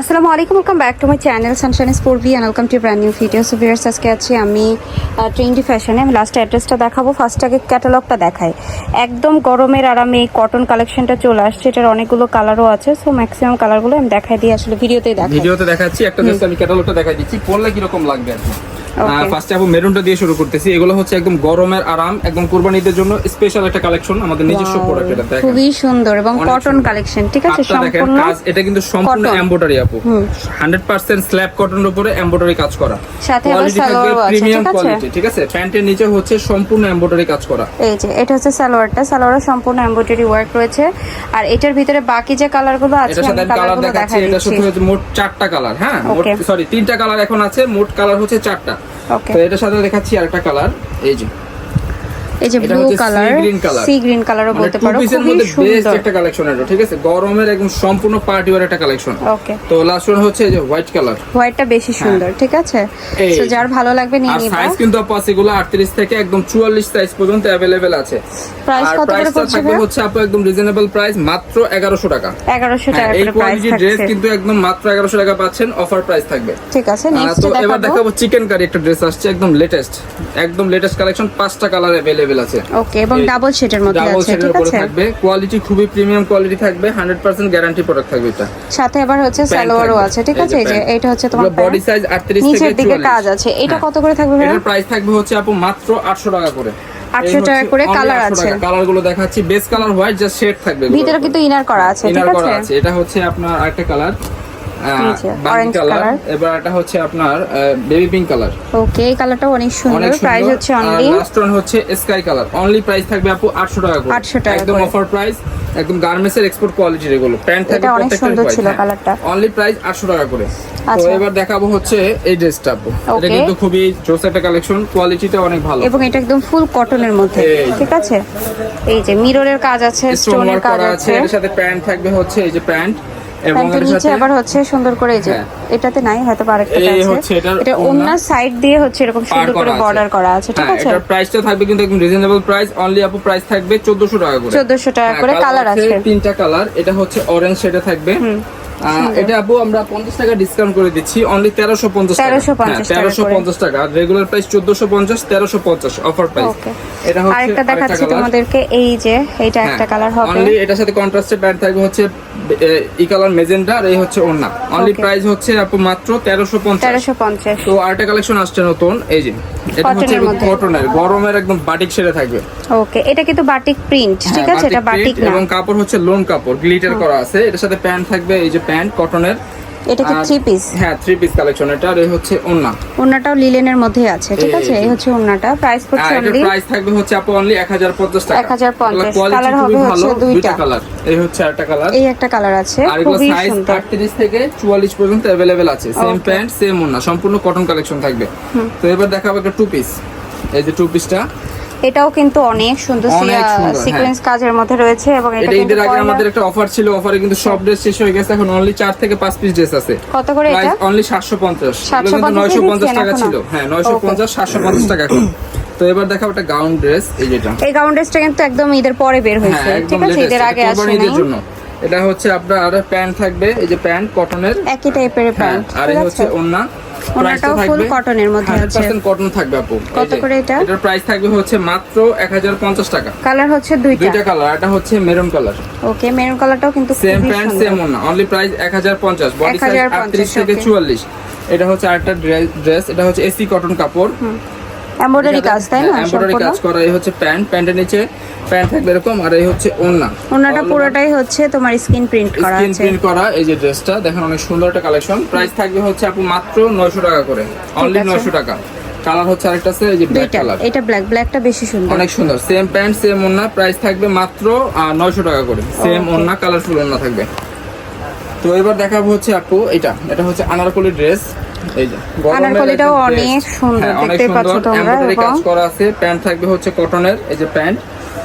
আসসালামু আলাইকুম welcome back to my channel sunshine sport B and welcome to brand new video so viewers আজকে আছি আমি trendy ফ্যাশনে আমি লাস্ট অ্যাড্রেসটা দেখাবো ফার্স্ট আগে ক্যাটালগটা দেখাই। একদম গরমের আরামে কটন কালেকশনটা চলে আসছে এটার অনেকগুলো কালারও আছে। সো ম্যাক্সিমাম কালারগুলো আমি দেখাই দিই আসলে ভিডিওতেই দেখাই। ভিডিওতে দেখাচ্ছি একটা জাস্ট আমি ক্যাটালগটা দেখাই দিচ্ছি পড়লে কীরকম লাগবে আর. ফার্স্টে আপু মেরুনটা দিয়ে শুরু করতেছি। এগুলো হচ্ছে একদম গরমের আরাম একদম কুরবানিদের জন্য স্পেশাল একটা কালেকশন আমাদের নিজস্ব প্রোডাক্ট এটা দেখেন। খুবই সুন্দর এবং কটন কালেকশন ঠিক আছে? দেখেন সম্পূর্ণ কাজ এটা কিন্তু সম্পূর্ণ। এমব্রয়ডারি আপু। 100% স্ল্যাব কটনের উপরে এমব্রয়ডারি কাজ করা। সাথে আবার সালোয়ারও আছে, প্রিমিয়াম? কোয়ালিটি ঠিক আছে? প্যান্টের নিচে হচ্ছে সম্পূর্ণ এমব্রয়ডারি কাজ করা। এই যে এটা হচ্ছে সালোয়ারটা। সালোয়ারের সম্পূর্ণ এমব্রয়ডারি ওয়ার্ক রয়েছে। আর এটার ভিতরে বাকি যে কালারগুলো আছে সাথে আমি কালার কালারগুলো দেখাচ্ছি। সাথে হচ্ছে মোট চারটা কালার হ্যাঁ? সরি তিনটা কালার এখন আছে। মোট কালার হচ্ছে চারটা। তো এটার সাথে দেখাচ্ছি আরেকটা কালার এই যে। এই যে এটা ব্লু হচ্ছে sea colour green color। Sea green কালারও মানে বলতে two পারো piece এর খুবই মধ্যে বেস্ট সুন্দর একটা কালেকশন এটা ঠিক আছে গরমের একদম সম্পূর্ণ পার্টি ওয়ার একটা কালেকশন ওকে তো লাস্ট ওয়ান হচ্ছে এই যে হোয়াইট কালার হোয়াইটটা বেশি সুন্দর ঠিক আছে এই। সো যার ভালো লাগবে নিয়ে আর নিবা সাইজ কিন্তু আপু আছে এগুলো 38 থেকে একদম 44 সাইজ পর্যন্ত अवेलेबल আছে প্রাইস আর কত করে প্রাইসটা পড়ছে থাকবে ভাইয়া? হচ্ছে আপু একদম রিজনেবল প্রাইস মাত্র 1100 টাকা 1100 টাকা হ্যাঁ, এই করে প্রাইস কোয়ালিটি ড্রেস থাকছে কিন্তু একদম মাত্র 1100 টাকা পাচ্ছেন অফার প্রাইস থাকবে ঠিক আছে আহ, নেক্সট তো এবার দেখাবো দেখাবো চিকেন কারি একটা ড্রেস আসছে একদম লেটেস্ট একদম লেটেস্ট কালেকশন পাঁচটা কালার अवेलेबल আছে। ওকে এবং ডাবল শেডের মধ্যে আছে সেটের ঠিক উপরে থাকবে। কোয়ালিটি খুবই প্রিমিয়াম কোয়ালিটি থাকবে 100% গ্যারান্টি প্রোডাক্ট থাকবে এটা। সাথে আবার হচ্ছে সালোয়ারও আছে ঠিক আছে? এই যে এটা হচ্ছে তোমার বডি সাইজ 38 থেকে নিচের দিকে 44 কাজ আছে। এটা হ্যাঁ। কত করে থাকবে এটার প্রাইস থাকবে হচ্ছে আপু মাত্র 800 টাকা করে। 800 টাকা করে colour আছে। কালারগুলো দেখাচ্ছি। Base colour white just shade থাকবে ভিতরে কিন্তু ইনার করা আছে ঠিক ইনার করা আছে? আছে। এটা হচ্ছে আপনার আরেকটা কালার নিচে, কালার এবার এটা হচ্ছে আপনার বেবি পিঙ্ক কালার ওকে এই কালারটা অনেক সুন্দর প্রাইস হচ্ছে অনলি লাস্ট ওয়ান হচ্ছে স্কাই কালার অনলি প্রাইস থাকবে আপু 800 টাকা করে। 800 টাকা একদম অফার প্রাইস একদম গার্মেন্টস এর এক্সপোর্ট কোয়ালিটির এগুলো। প্যান্ট থাকবে অনেক সুন্দর ছিল কালারটা। অনলি প্রাইস 800 টাকা করে। তো আচ্ছা। এবার দেখাবো হচ্ছে এই ড্রেসটা আপু। এটা কিন্তু খুবই জোস একটা কালেকশন কোয়ালিটিটা অনেক ভালো। এবং এটা একদম ফুল কটনের মধ্যে ঠিক আছে? এই যে মিররের কাজ আছে স্টোনের কাজ আছে। এর সাথে প্যান্ট থাকবে হচ্ছে এই যে প্যান্ট এবং এর নিচে আবার হচ্ছে সুন্দর করে এই যে হ্যাঁ। এটাতে নাই হয়তো আরেকটা একটা আছে। হচ্ছে এটা অন্য ওন্না সাইড দিয়ে হচ্ছে এরকম সুন্দর করে বর্ডার করা আছে ঠিক হ্যাঁ, আছে? এটার প্রাইসটা থাকবে কিন্তু একদম রিজনেবল প্রাইস অনলি আপু প্রাইস থাকবে 1400 টাকা করে। 1400 টাকা হ্যাঁ, করে কালার আছে তিনটা কালার এটা হচ্ছে অরেঞ্জ সেটা থাকবে। এটা আপু আমরা 50 টাকা ডিসকাউন্ট করে দিচ্ছি অনলি 1350 টাকা। 1350 টাকা করে। 1350 টাকা। রেগুলার প্রাইস 1450 1350 অফার প্রাইস এটা হচ্ছে আরেকটা দেখাচ্ছি তোমাদেরকে এই যে এইটা একটা কালার হবে। অনলি হ্যাঁ, এটার সাথে কন্ট্রাস্টের প্যান্ট থাকবে হচ্ছে ই কালার মেজেন্টা আর এই হচ্ছে ওন্না অনলি প্রাইস হচ্ছে আপু মাত্র 1350 তেরোশো পঞ্চাশ। তো আরেকটা কালেকশন আসছে নতুন এই যে। এটা হচ্ছে। কটনের গরমের একদম বাটিক ছেড়ে থাকবে। ওকে এটা কিন্তু বাটিক প্রিন্ট ঠিক হ্যাঁ, আছে? এটা বাটিক বাটিক না। এবং কাপড় হচ্ছে লোন কাপড় গ্লিটার করা আছে। এটার সাথে প্যান্ট থাকবে এই যে প্যান্ট কটনের এটা কি আর- থ্রি পিস হ্যাঁ থ্রি পিস কালেকশন এটা আর এই হচ্ছে ওন্না ওন্নাটাও লিলেনের মধ্যে আছে ঠিক এই আছে যে। এই হচ্ছে ওন্নাটা প্রাইস আর পড়ছে এটার অনলি প্রাইস থাকবে হচ্ছে আপু অনলি 1050 টাকা 1050 কোয়ালিটি কালার খুবই হবে ভালো হচ্ছে দুইটা দুইটা। কালার এই হচ্ছে আরেকটা কালার এই একটা কালার আছে আর এগুলো খুবই সাইজ সুন্দর 38 থেকে 44 পর্যন্ত अवेलेबल আছে সেম Okay. প্যান্ট সেম ওন্না সম্পূর্ণ কটন কালেকশন থাকবে তো এবার দেখাবো একটা টু পিস এই যে টু পিসটা এটাও কিন্তু অনেক সুন্দর সিকোয়েন্স কাজের মধ্যে রয়েছে এবং এটা কিন্তু ঈদের আগে আমাদের একটা অফার ছিল অফারে কিন্তু সব ড্রেস শেষ হয়ে গেছে এখন অনলি 4 থেকে 5 পিস ড্রেস আছে। কত করে এটা? অনলি 750 750 এগুলো কিন্তু 950 টাকা? ছিল। হ্যাঁ 950 750 টাকা এখন। তো এবার দেখাবো একটা গাউন ড্রেস এই যেটা। এই গাউন ড্রেসটা কিন্তু একদম ঈদের পরে বের হয়েছে হ্যাঁ ঠিক আছে? ঈদের আগে এটা আসে কোরবানি নাই। ঈদের জন্য। এটা হচ্ছে আপনার প্যান্ট থাকবে এই যে প্যান্ট কটনের একই টাইপের হ্যাঁ প্যান্ট আর এই হচ্ছে ওন্না ওন্নাটাও ফুল cotton এর মধ্যে আছে। 100% কটন থাকবে আপু কত করে এটা? এটার প্রাইস থাকবে হচ্ছে মাত্র 1050 টাকা। কালার হচ্ছে দুইটা। দুইটা কালার এটা হচ্ছে মেরুন কালার ওকে মেরুন কালারটাও কিন্তু সেম প্যান্ট সেম ওনা অনলি প্রাইস 1050 বডি সাইজ 1050 38 থেকে okay. 44 এটা হচ্ছে আরেকটা ড্রেস এটা হচ্ছে এসি কটন কাপড়। এমব্রয়ডারি কাজ তাই না? এমব্রয়ডারি কাজ করা এই হচ্ছে প্যান্ট। প্যান্টের নিচে প্যান্ট থাকবে এরকম আর এই হচ্ছে পুরোটাই হচ্ছে তোমার স্ক্রিন প্রিন্ট করা স্ক্রিন আছে। প্রিন্ট করা এই যে ড্রেসটা দেখেন অনেক সুন্দর একটা কালেকশন। প্রাইস থাকবে হচ্ছে আপু মাত্র 900 টাকা করে। অনলি 900 টাকা। কালার হচ্ছে আরেকটা আছে এই যে ব্ল্যাক কালার এটা ব্ল্যাক ব্ল্যাকটা বেশি সুন্দর। অনেক সুন্দর। সেম প্যান্ট সেম ওন্না প্রাইস থাকবে মাত্র নয়শো টাকা করে। সেম. ওন্না কালারফুল ওন্না থাকবে। তো এবার দেখাবো হচ্ছে আপু এটা। এটা হচ্ছে আনারকলি ড্রেস এই যে আনারকলিটাও অনেক সুন্দর, হ্যাঁ, পাচ্ছ তোমরা, Embroidery কাজ করা আছে প্যান্ট থাকবে হচ্ছে কটনের এই যে প্যান্ট।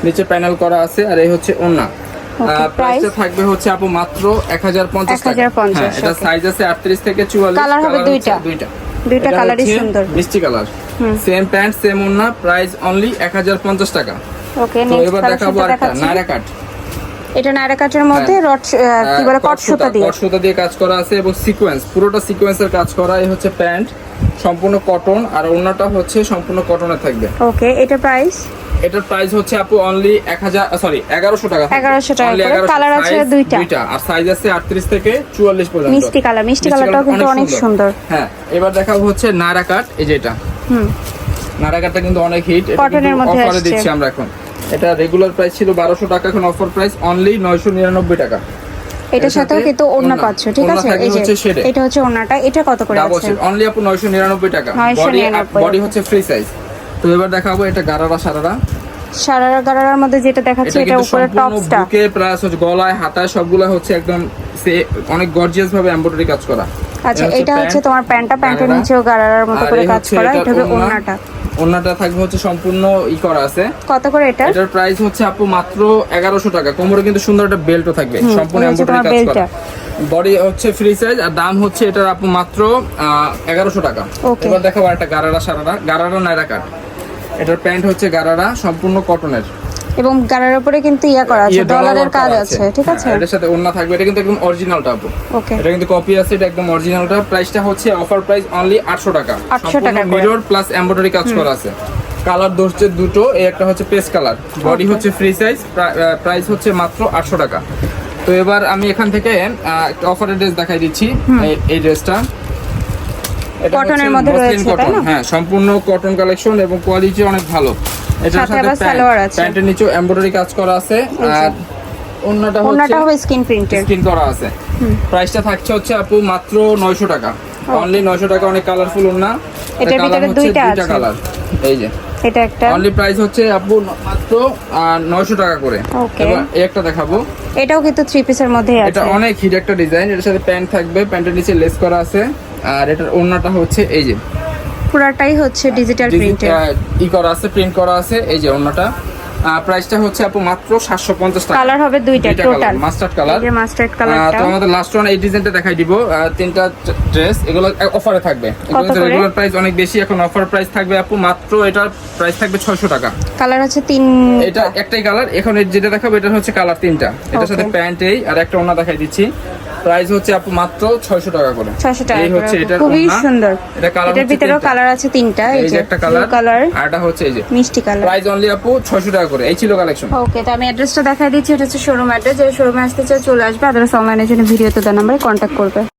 নিচে প্যানেল করা আছে আর এই হচ্ছে ওন্না প্রাইসটা থাকবে হচ্ছে আপু মাত্র 1050 টাকা। 1050 হ্যাঁ এটা সাইজ আছে 38 থেকে 44 Colour হবে দুইটা। দুইটা। দুইটা কালারই সুন্দর। মিষ্টি কালার সেম প্যান্ট সেম ওন্না প্রাইস অনলি 1050 টাকা। ওকে তো নেক্সট এবার দেখাবো আরেকটা নায়রা কাট। এটা নায়রা কাটের মধ্যে রড কি বলে কট সুতা দিয়ে। কট সুতা দিয়ে কাজ করা আছে এবং সিকোয়েন্স পুরোটা সিকোয়েন্সের কাজ করা এই হচ্ছে প্যান্ট সম্পূর্ণ কটন আর অন্যটা হচ্ছে সম্পূর্ণ কটনের থাকবে। ওকে এটা প্রাইস এটার প্রাইস হচ্ছে আপু অনলি এক হাজার সরি এগারোশো টাকা 1100 টাকা করে। 1100 আছে দুইটা। দুইটা আর সাইজ আছে আটত্রিশ থেকে চুয়াল্লিশ পর্যন্ত। মিষ্টি কালার মিষ্টি কালারটাও কিন্তু অনেক সুন্দর। হ্যাঁ এবার দেখাবো হচ্ছে নারা কাট এই যে এটা। হুম। নারা কাটটা কিন্তু অনেক হিট Cotton-এর মধ্যে অফারে দিচ্ছি আমরা এখন। এটা রেগুলার প্রাইস ছিল বারোশো টাকা এখন অফার প্রাইস অনলি নয়শো নিরানব্বই টাকা। এটার সাথেও সাথে কিন্তু ওড়না। পাচ্ছ ঠিক আছে? এই যে এটা হচ্ছে ওড়নাটা এটা কত করে আছে অনলি আপু নয়শো নিরানব্বই টাকা। বডি বডি হচ্ছে ফ্রি সাইজ তো এবার দেখাবো এটা গারারা সারারা। সারারা গারারার মধ্যে যেটা দেখাচ্ছে এটা উপরে টপসটা বুকে প্লাস হচ্ছে গলায় হাতায় সবগুলা হচ্ছে একদম সে অনেক গর্জিয়াস ভাবে এমব্রয়ডারি কাজ করা। আচ্ছা এটা হচ্ছে তোমার প্যান্টটা প্যান্টের। নিচেও গারারার মতো করে কাজ করা এটা হবে ওড়না। ওড়নাটা থাকবে হচ্ছে সম্পূর্ণ ই করা আছে। কত করে এটা? এটার প্রাইস হচ্ছে আপু মাত্র 1100 টাকা। কোমরে কিন্তু সুন্দর একটা বেল্টও থাকবে। সম্পূর্ণ এমব্রয়ডারি কাজ করা। বডি হচ্ছে ফ্রি সাইজ আর দাম হচ্ছে এটার আপু মাত্র 1100 টাকা। এবার দেখাবো একটা গারারা সারারা। গারারা নাইরা কাট। এটার প্যান্ট হচ্ছে গারারা সম্পূর্ণ কটনের এবং গারার উপরে কিন্তু ইয়া করা আছে ইয়ে ডলারের কাজ আছে। ঠিক আছে? হ্যাঁ, এটার সাথে ওন্না থাকবে এটা কিন্তু একদম অরিজিনালটা আপু। ওকে এটা কিন্তু কপি আছে এটা একদম অরিজিনালটা প্রাইসটা হচ্ছে অফার প্রাইস অনলি 800 টাকা। 800 টাকা মিরর প্লাস এমব্রয়ডারি কাজ করা আছে। কালার দোষছে দুটো এই একটা হচ্ছে পেস্ট কালার বডি হচ্ছে ফ্রি সাইজ প্রাইস হচ্ছে মাত্র 800 টাকা। তো এবার আমি এখান থেকে একটা অফারের ড্রেস দেখাই দিচ্ছি এই- ড্রেসটা হচ্ছে মধ্যে রয়েছে? হ্যাঁ সম্পূর্ণ কটন কালেকশন এবং কোয়ালিটি অনেক ভালো। এটার সাথে সাথে সালোয়ার আছে। প্যান্টের নিচেও এমব্রয়ডারি কাজ করা আছে। আর অন্যটা ওড়নাটা হচ্ছে হবে স্কিন প্রিন্টের স্কিন করা আছে। প্রাইসটা থাকছে হচ্ছে আপু মাত্র নয়শো টাকা। অনলি নয়শো টাকা অনেক কালারফুল এটার ভিতরে দুইটা আছে। কালার এই যে। এটা একটা। অনলি প্রাইস হচ্ছে আপু মাত্র নয়শো টাকা করে। এবার এই একটা দেখাবো। এটাও কিন্তু থ্রি পিসের মধ্যে এটা অনেক হিট একটা ডিজাইন এটার সাথে প্যান্ট থাকবে প্যান্টের নিচে লেস করা আছে। আর এটার ওড়নাটা হচ্ছে এই যে। পুরাটাই হচ্ছে ডিজিটাল প্রিন্টের ই করা আছে প্রিন্ট করা আছে এই যে ওড়নাটা প্রাইসটা হচ্ছে আপু মাত্র সাতশো পঞ্চাশ টাকা। কালার হবে দুইটা টোটাল মাস্টার্ড কালার এই যে মাস্টার্ড কালারটা তো আমাদের লাস্ট ওয়ান এই ডিজাইনটা দেখাই দিব। তিনটা ড্রেস এগুলো অফারে থাকবে। করে? রেগুলার প্রাইস অনেক বেশি এখন অফার প্রাইস থাকবে আপু মাত্র এটার প্রাইস থাকবে ছয়শো টাকা। কালার আছে তিন এটা একটাই কালার এখন যেটা দেখাবো এটা হচ্ছে কালার তিনটা। এটার সাথে প্যান্ট এই আর একটা ওনা দেখাই দিচ্ছি। প্রাইস হচ্ছে আপু মাত্র ছয়শো টাকা করে। 600 টাকা এই হচ্ছে এটা খুবই সুন্দর। এটা কালার এটার ভিতরেও কালার আছে তিনটা এই যে একটা কালার কালার আর এটা হচ্ছে এই যে মিষ্টি কালার প্রাইস অনলি আপু ছয়শো টাকা করে। এই ছিল কালেকশন ওকে তো আমি অ্যাড্রেসটা দেখাই দিচ্ছি এটা হচ্ছে শোরুম অ্যাড্রেস যে শোরুমে আসতে চায় চলে আসবে আদার্স অনলাইনের জন্য ভিডিওতে দেওয়া নাম্বারে কন্ট্যাক্ট করবে।